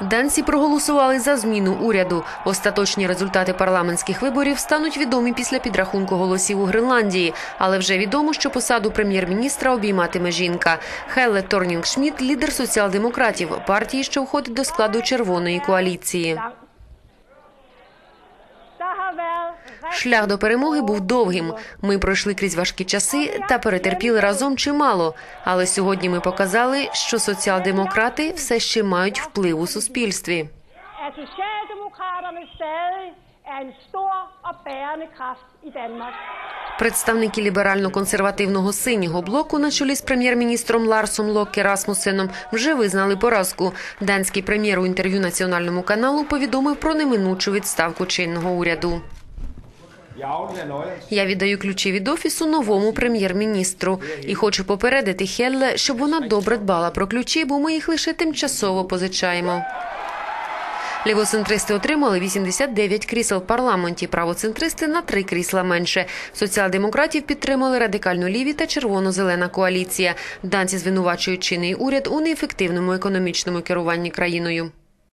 Данці проголосували за зміну уряду. Остаточні результати парламентських виборів стануть відомі після підрахунку голосів у Гренландії. Але вже відомо, що посаду прем'єр-міністра обійматиме жінка. Хелле Торнінг Шмідт – лідер соціал-демократів, партії, що входить до складу червоної коаліції. Шлях до перемоги був довгим. Ми пройшли крізь важкі часи та перетерпіли разом чимало. Але сьогодні ми показали, що соціал-демократи все ще мають вплив у суспільстві. er en stor og bærende kraft i Danmark. Представники ліберально-консервативного синього блоку на чолі з прем'єр-міністром Ларсом Локке Расмусеном вже визнали поразку. Данський прем'єр у інтерв'ю національному каналу повідомив про неминучу відставку чинного уряду. Я віддаю ключі від офісу новому прем'єр-міністру і хочу попередити Хелле, щоб вона добре дбала про ключі, бо ми їх лише тимчасово позичаємо. Лівоцентристи отримали 89 крісел в парламенті, правоцентристи на три крісла менше. Соціал-демократів підтримали радикально ліві та червоно-зелена коаліція. Данці звинувачують чинний уряд у неефективному економічному керуванні країною.